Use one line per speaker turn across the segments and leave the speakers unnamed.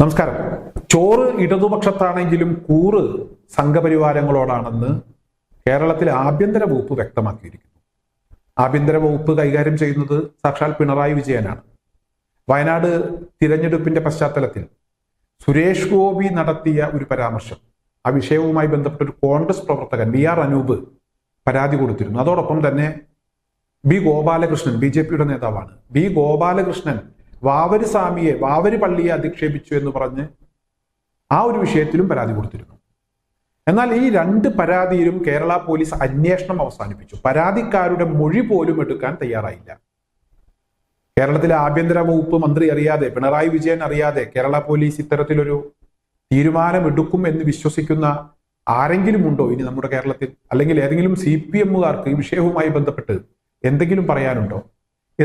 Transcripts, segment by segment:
നമസ്കാരം. ചോറ് ഇടതുപക്ഷത്താണെങ്കിലും കൂറ് സംഘപരിവാരങ്ങളോടാണെന്ന് കേരളത്തിൽ ആഭ്യന്തര വകുപ്പ് വ്യക്തമാക്കിയിരിക്കുന്നു. ആഭ്യന്തര വകുപ്പ് കൈകാര്യം ചെയ്യുന്നത് സാക്ഷാൽ പിണറായി വിജയനാണ്. വയനാട് തിരഞ്ഞെടുപ്പിന്റെ പശ്ചാത്തലത്തിൽ സുരേഷ് ഗോപി നടത്തിയ ഒരു പരാമർശം ആ വിഷയവുമായി ബന്ധപ്പെട്ട ഒരു കോൺഗ്രസ് പ്രവർത്തകൻ ബി ആർ അനൂപ് പരാതി കൊടുത്തിരുന്നു. അതോടൊപ്പം തന്നെ ബി ഗോപാലകൃഷ്ണൻ ബി ജെ പിയുടെ നേതാവാണ്. ബി ഗോപാലകൃഷ്ണൻ വാവര് സ്വാമിയെ വാവര് പള്ളിയെ അധിക്ഷേപിച്ചു എന്ന് പറഞ്ഞ് ആ ഒരു വിഷയത്തിലും പരാതി കൊടുത്തിരുന്നു. എന്നാൽ ഈ രണ്ട് പരാതിയിലും കേരള പോലീസ് അന്വേഷണം അവസാനിപ്പിച്ചു. പരാതിക്കാരുടെ മൊഴി പോലും എടുക്കാൻ തയ്യാറായില്ല. കേരളത്തിലെ ആഭ്യന്തര വകുപ്പ് മന്ത്രി അറിയാതെ പിണറായി വിജയൻ അറിയാതെ കേരള പോലീസ് ഇത്തരത്തിലൊരു തീരുമാനം എടുക്കും എന്ന് വിശ്വസിക്കുന്ന ആരെങ്കിലും ഉണ്ടോ ഇനി നമ്മുടെ കേരളത്തിൽ? അല്ലെങ്കിൽ ഏതെങ്കിലും സി പി എമ്മുകാർക്ക് ഈ വിഷയവുമായി ബന്ധപ്പെട്ട് എന്തെങ്കിലും പറയാനുണ്ടോ?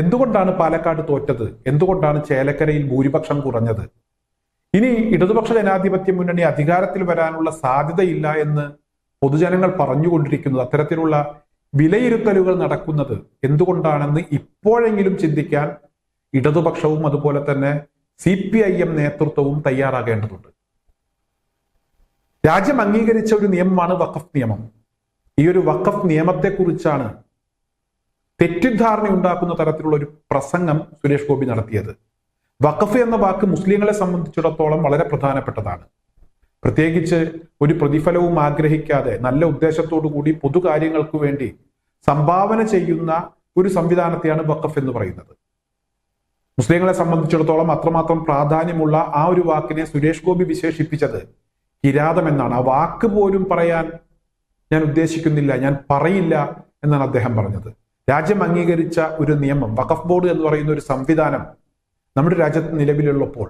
എന്തുകൊണ്ടാണ് പാലക്കാട് തോറ്റത്? എന്തുകൊണ്ടാണ് ചേലക്കരയിൽ ഭൂരിപക്ഷം കുറഞ്ഞത്? ഇനി ഇടതുപക്ഷ ജനാധിപത്യ മുന്നണി അധികാരത്തിൽ വരാനുള്ള സാധ്യതയില്ല എന്ന് പൊതുജനങ്ങൾ പറഞ്ഞുകൊണ്ടിരിക്കുന്നത് അത്തരത്തിലുള്ള വിലയിരുത്തലുകൾ നടക്കുന്നത് എന്തുകൊണ്ടാണെന്ന് ഇപ്പോഴെങ്കിലും ചിന്തിക്കാൻ ഇടതുപക്ഷവും അതുപോലെ തന്നെ സി പി ഐ എം നേതൃത്വവും തയ്യാറാകേണ്ടതുണ്ട്. രാജ്യം അംഗീകരിച്ച ഒരു നിയമമാണ് വഖഫ് നിയമം. ഈ ഒരു വഖഫ് നിയമത്തെക്കുറിച്ചാണ് തെറ്റിദ്ധാരണ ഉണ്ടാക്കുന്ന തരത്തിലുള്ള ഒരു പ്രസംഗം സുരേഷ് ഗോപി നടത്തിയത്. വഖഫ് എന്ന വാക്ക് മുസ്ലിങ്ങളെ സംബന്ധിച്ചിടത്തോളം വളരെ പ്രധാനപ്പെട്ടതാണ്. പ്രത്യേകിച്ച് ഒരു പ്രതിഫലവും ആഗ്രഹിക്കാതെ നല്ല ഉദ്ദേശത്തോടു കൂടി പൊതുകാര്യങ്ങൾക്ക് വേണ്ടി സംഭാവന ചെയ്യുന്ന ഒരു സംവിധാനത്തെയാണ് വഖഫ് എന്ന് പറയുന്നത്. മുസ്ലിങ്ങളെ സംബന്ധിച്ചിടത്തോളം അത്രമാത്രം പ്രാധാന്യമുള്ള ആ ഒരു വാക്കിനെ സുരേഷ് ഗോപി വിശേഷിപ്പിച്ചത് കിരാതം എന്നാണ് ആ വാക്ക് പോലും പറയാൻ ഞാൻ ഉദ്ദേശിക്കുന്നില്ല ഞാൻ പറയില്ല എന്നാണ് അദ്ദേഹം പറഞ്ഞത്. രാജ്യം അംഗീകരിച്ച ഒരു നിയമം വഖഫ് ബോർഡ് എന്ന് പറയുന്ന ഒരു സംവിധാനം നമ്മുടെ രാജ്യത്ത് നിലവിലുള്ളപ്പോൾ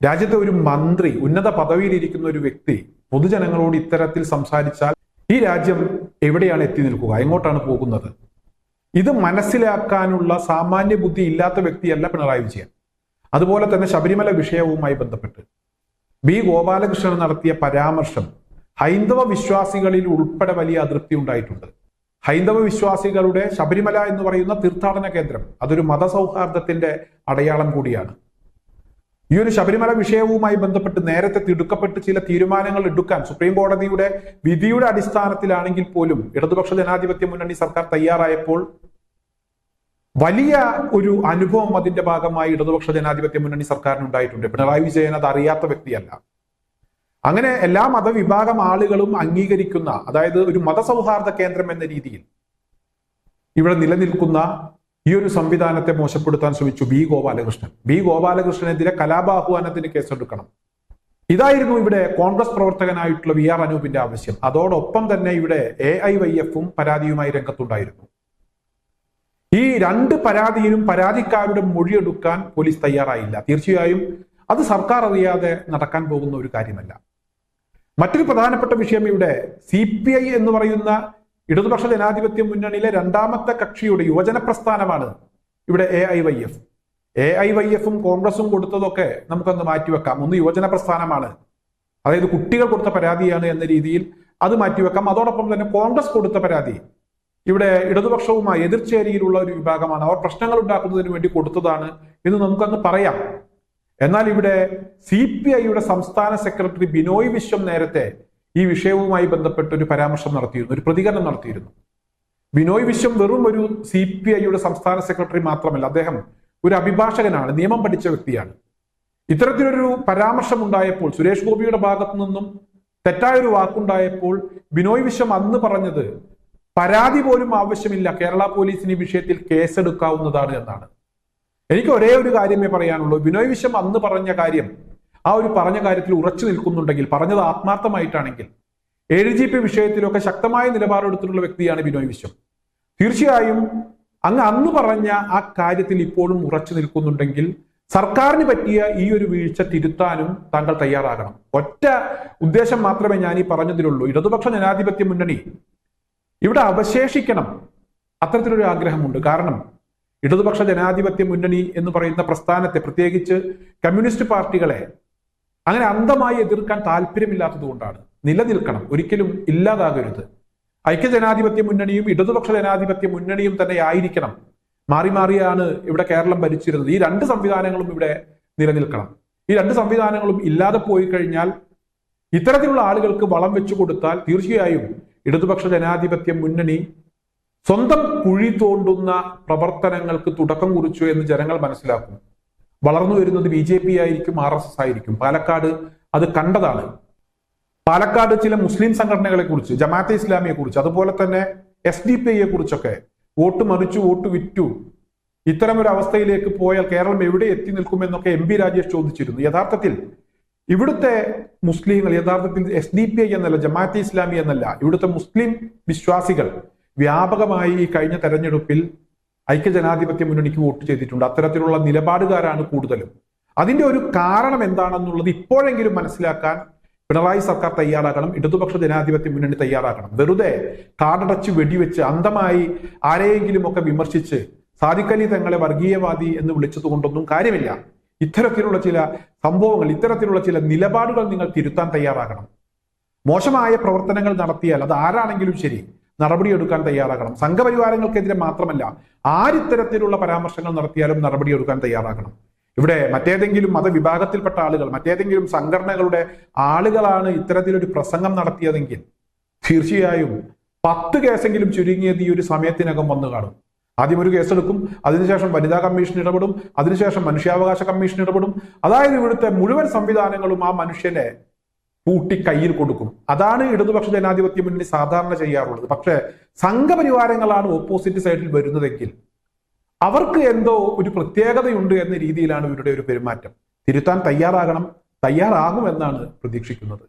രാജ്യത്തെ ഒരു മന്ത്രി ഉന്നത പദവിയിലിരിക്കുന്ന ഒരു വ്യക്തി പൊതുജനങ്ങളോട് ഇത്തരത്തിൽ സംസാരിച്ചാൽ ഈ രാജ്യം എവിടെയാണ് എത്തി നിൽക്കുക എങ്ങോട്ടാണ് പോകുന്നത്? ഇത് മനസ്സിലാക്കാനുള്ള സാമാന്യ ബുദ്ധി ഇല്ലാത്ത വ്യക്തിയല്ല പിണറായി വിജയൻ. അതുപോലെ തന്നെ ശബരിമല വിഷയവുമായി ബന്ധപ്പെട്ട് ബി ഗോപാലകൃഷ്ണൻ നടത്തിയ പരാമർശം ഹൈന്ദവ വിശ്വാസികളിൽ ഉൾപ്പെടെ വലിയ അതൃപ്തി ഉണ്ടായിട്ടുണ്ട്. ഹൈന്ദവ വിശ്വാസികളുടെ ശബരിമല എന്ന് പറയുന്ന തീർത്ഥാടന കേന്ദ്രം അതൊരു മതസൗഹാർദ്ദത്തിന്റെ അടയാളം കൂടിയാണ്. ഈ ഒരു ശബരിമല വിഷയവുമായി ബന്ധപ്പെട്ട് നേരത്തെ തിടുക്കപ്പെട്ട് ചില തീരുമാനങ്ങൾ എടുക്കാൻ സുപ്രീം കോടതിയുടെ വിധിയുടെ അടിസ്ഥാനത്തിലാണെങ്കിൽ പോലും ഇടതുപക്ഷ ജനാധിപത്യ മുന്നണി സർക്കാർ തയ്യാറായപ്പോൾ വലിയ ഒരു അനുഭവം അതിന്റെ ഭാഗമായി ഇടതുപക്ഷ ജനാധിപത്യ മുന്നണി സർക്കാരിന് ഉണ്ടായിട്ടുണ്ട് പിണറായി വിജയൻ അത് അറിയാത്ത വ്യക്തിയല്ല. അങ്ങനെ എല്ലാ മതവിഭാഗം ആളുകളും അംഗീകരിക്കുന്ന അതായത് ഒരു മതസൗഹാർദ്ദ കേന്ദ്രം എന്ന രീതിയിൽ ഇവിടെ നിലനിൽക്കുന്ന ഈ ഒരു സംവിധാനത്തെ മോശപ്പെടുത്താൻ ശ്രമിച്ചു ബി ഗോപാലകൃഷ്ണൻ. ബി ഗോപാലകൃഷ്ണനെതിരെ കലാപാഹ്വാനത്തിന് കേസെടുക്കണം. ഇതായിരുന്നു ഇവിടെ കോൺഗ്രസ് പ്രവർത്തകനായിട്ടുള്ള വി ആർ അനൂപിന്റെ ആവശ്യം. അതോടൊപ്പം തന്നെ ഇവിടെ എ ഐ വൈ എഫും പരാതിയുമായി രംഗത്തുണ്ടായിരുന്നു. ഈ രണ്ട് പരാതിയിലും പരാതിക്കാരുടെ മൊഴിയെടുക്കാൻ പോലീസ് തയ്യാറായില്ല. തീർച്ചയായും അത് സർക്കാർ അറിയാതെ നടക്കാൻ പോകുന്ന ഒരു കാര്യമല്ല. മറ്റൊരു പ്രധാനപ്പെട്ട വിഷയം ഇവിടെ സി പി ഐ എന്ന് പറയുന്ന ഇടതുപക്ഷ ജനാധിപത്യ മുന്നണിയിലെ രണ്ടാമത്തെ കക്ഷിയുടെ യുവജന പ്രസ്ഥാനമാണ് ഇവിടെ A I Y F A I Y എഫും കോൺഗ്രസും കൊടുത്തതൊക്കെ നമുക്കൊന്ന് മാറ്റിവെക്കാം. ഒന്ന് യുവജന പ്രസ്ഥാനമാണ് അതായത് കുട്ടികൾ കൊടുത്ത പരാതിയാണ് എന്ന രീതിയിൽ അത് മാറ്റിവെക്കാം. അതോടൊപ്പം തന്നെ കോൺഗ്രസ് കൊടുത്ത പരാതി ഇവിടെ ഇടതുപക്ഷവുമായി എതിർചേരിയിലുള്ള ഒരു വിഭാഗമാണ്. അവർ പ്രശ്നങ്ങൾ ഉണ്ടാക്കുന്നതിന് വേണ്ടി കൊടുത്തതാണ് എന്ന് നമുക്കന്ന് പറയാം. എന്നാൽ ഇവിടെ സി പി ഐയുടെ സംസ്ഥാന സെക്രട്ടറി ബിനോയ് വിശ്വം നേരത്തെ ഈ വിഷയവുമായി ബന്ധപ്പെട്ട് ഒരു പരാമർശം നടത്തിയിരുന്നു ഒരു പ്രതികരണം നടത്തിയിരുന്നു. ബിനോയ് വിശ്വം വെറും ഒരു സി പി ഐയുടെ സംസ്ഥാന സെക്രട്ടറി മാത്രമല്ല അദ്ദേഹം ഒരു അഭിഭാഷകനാണ് നിയമം പഠിച്ച വ്യക്തിയാണ്. ഇത്തരത്തിലൊരു പരാമർശം ഉണ്ടായപ്പോൾ സുരേഷ് ഗോപിയുടെ ഭാഗത്തു നിന്നും തെറ്റായൊരു വാക്കുണ്ടായപ്പോൾ ബിനോയ് വിശ്വം അന്ന് പറഞ്ഞത് പരാതി പോലും ആവശ്യമില്ല കേരള പോലീസിന് ഈ വിഷയത്തിൽ കേസെടുക്കാവുന്നതാണ് എന്നാണ്. എനിക്ക് ഒരേ ഒരു കാര്യമേ പറയാനുള്ളൂ. ബിനോയ് വിശ്വം അന്ന് പറഞ്ഞ കാര്യം ആ ഒരു പറഞ്ഞ കാര്യത്തിൽ ഉറച്ചു നിൽക്കുന്നുണ്ടെങ്കിൽ പറഞ്ഞത് ആത്മാർത്ഥമായിട്ടാണെങ്കിൽ എ ജി പി വിഷയത്തിലൊക്കെ ശക്തമായ നിലപാടെടുത്തിട്ടുള്ള വ്യക്തിയാണ് ബിനോയ് വിശ്വം. തീർച്ചയായും അങ്ങ് അന്ന് പറഞ്ഞ ആ കാര്യത്തിൽ ഇപ്പോഴും ഉറച്ചു നിൽക്കുന്നുണ്ടെങ്കിൽ സർക്കാരിന് പറ്റിയ ഈ ഒരു വീഴ്ച തിരുത്താനും താങ്കൾ തയ്യാറാകണം. ഒറ്റ ഉദ്ദേശം മാത്രമേ ഞാൻ ഈ പറഞ്ഞതിലുള്ളൂ. ഇടതുപക്ഷ ജനാധിപത്യ മുന്നണി ഇവിടെ അവശേഷിക്കണം. അത്തരത്തിലൊരു ആഗ്രഹമുണ്ട്. കാരണം ഇടതുപക്ഷ ജനാധിപത്യ മുന്നണി എന്ന് പറയുന്ന പ്രസ്ഥാനത്തെ പ്രത്യേകിച്ച് കമ്മ്യൂണിസ്റ്റ് പാർട്ടികളെ അങ്ങനെ അന്ധമായി എതിർക്കാൻ താല്പര്യമില്ലാത്തത് കൊണ്ടാണ്. നിലനിൽക്കണം ഒരിക്കലും ഇല്ലാതാകരുത്. ഐക്യജനാധിപത്യ മുന്നണിയും ഇടതുപക്ഷ ജനാധിപത്യ മുന്നണിയും തന്നെ ആയിരിക്കണം. മാറി മാറിയാണ് ഇവിടെ കേരളം ഭരിച്ചിരുന്നത്. ഈ രണ്ട് സംവിധാനങ്ങളും ഇവിടെ നിലനിൽക്കണം. ഈ രണ്ട് സംവിധാനങ്ങളും ഇല്ലാതെ പോയി കഴിഞ്ഞാൽ ഇത്തരത്തിലുള്ള ആളുകൾക്ക് വളം വെച്ചു കൊടുത്താൽ തീർച്ചയായും ഇടതുപക്ഷ ജനാധിപത്യ മുന്നണി സ്വന്തം കുഴി തോണ്ടുന്ന പ്രവർത്തനങ്ങൾക്ക് തുടക്കം കുറിച്ചു എന്ന് ജനങ്ങൾ മനസ്സിലാക്കും. വളർന്നു വരുന്നത് ബി ജെ പി ആയിരിക്കും ആർ എസ് എസ് ആയിരിക്കും. പാലക്കാട് അത് കണ്ടതാണ്. പാലക്കാട് ചില മുസ്ലിം സംഘടനകളെ കുറിച്ച് ജമാഅത്തെ ഇസ്ലാമിയെ കുറിച്ച് അതുപോലെ തന്നെ എസ് ഡി പി ഐയെ കുറിച്ചൊക്കെ വോട്ട് മറിച്ചു വോട്ട് വിറ്റു. ഇത്തരം ഒരു അവസ്ഥയിലേക്ക് പോയാൽ കേരളം എവിടെ എത്തി നിൽക്കുമെന്നൊക്കെ എം പി രാജേഷ് ചോദിച്ചിരുന്നു. യഥാർത്ഥത്തിൽ ഇവിടുത്തെ മുസ്ലിങ്ങൾ യഥാർത്ഥത്തിൽ എസ് ഡി പി ഐ എന്നല്ല ജമാഅത്തെ ഇസ്ലാമി എന്നല്ല ഇവിടുത്തെ മുസ്ലിം വിശ്വാസികൾ വ്യാപകമായി ഈ കഴിഞ്ഞ തെരഞ്ഞെടുപ്പിൽ ഐക്യജനാധിപത്യ മുന്നണിക്ക് വോട്ട് ചെയ്തിട്ടുണ്ട്. അത്തരത്തിലുള്ള നിലപാടുകാരാണ് കൂടുതലും. അതിന്റെ ഒരു കാരണം എന്താണെന്നുള്ളത് ഇപ്പോഴെങ്കിലും മനസ്സിലാക്കാൻ പിണറായി സർക്കാർ തയ്യാറാക്കണം ഇടതുപക്ഷ ജനാധിപത്യ മുന്നണി തയ്യാറാക്കണം വെറുതെ കാടടച്ച് വെടിവെച്ച് അന്തമായി ആരെയെങ്കിലും ഒക്കെ വിമർശിച്ച് സാദിഖലി തങ്ങളെ വർഗീയവാദി എന്ന് വിളിച്ചത് കൊണ്ടൊന്നും കാര്യമില്ല. ഇത്തരത്തിലുള്ള ചില സംഭവങ്ങൾ ഇത്തരത്തിലുള്ള ചില നിലപാടുകൾ നിങ്ങൾ തിരുത്താൻ തയ്യാറാകണം. മോശമായ പ്രവർത്തനങ്ങൾ നടത്തിയാൽ അത് ആരാണെങ്കിലും ശരി. നടപടിയെടുക്കാൻ തയ്യാറാകണം. സംഘപരിവാരങ്ങൾക്കെതിരെ മാത്രമല്ല ആരിത്തരത്തിലുള്ള പരാമർശങ്ങൾ നടത്തിയാലും നടപടിയെടുക്കാൻ തയ്യാറാകണം. ഇവിടെ മറ്റേതെങ്കിലും മതവിഭാഗത്തിൽപ്പെട്ട ആളുകൾ മറ്റേതെങ്കിലും സംഘടനകളുടെ ആളുകളാണ് ഇത്തരത്തിലൊരു പ്രസംഗം നടത്തിയതെങ്കിൽ തീർച്ചയായും പത്ത് കേസെങ്കിലും ചുരുങ്ങിയത് ഈ ഒരു സമയത്തിനകം വന്നു കാണും. ആദ്യം ഒരു കേസെടുക്കും അതിനുശേഷം വനിതാ കമ്മീഷൻ ഇടപെടും അതിനുശേഷം മനുഷ്യാവകാശ കമ്മീഷൻ ഇടപെടും. അതായത് ഇവിടുത്തെ മുഴുവൻ സംവിധാനങ്ങളും ആ മനുഷ്യനെ പൂട്ടി കയ്യിൽ കൊടുക്കും. അതാണ് ഇടതുപക്ഷ ജനാധിപത്യ മുന്നണി സാധാരണ ചെയ്യാറുള്ളത്. പക്ഷേ സംഘപരിവാരങ്ങളാണ് ഓപ്പോസിറ്റ് സൈഡിൽ വരുന്നതെങ്കിൽ അവർക്ക് എന്തോ ഒരു പ്രത്യേകതയുണ്ട് എന്ന രീതിയിലാണ് ഇവരുടെ ഒരു പെരുമാറ്റം. തിരുത്താൻ തയ്യാറാകണം തയ്യാറാകുമെന്നാണ് പ്രതീക്ഷിക്കുന്നത്.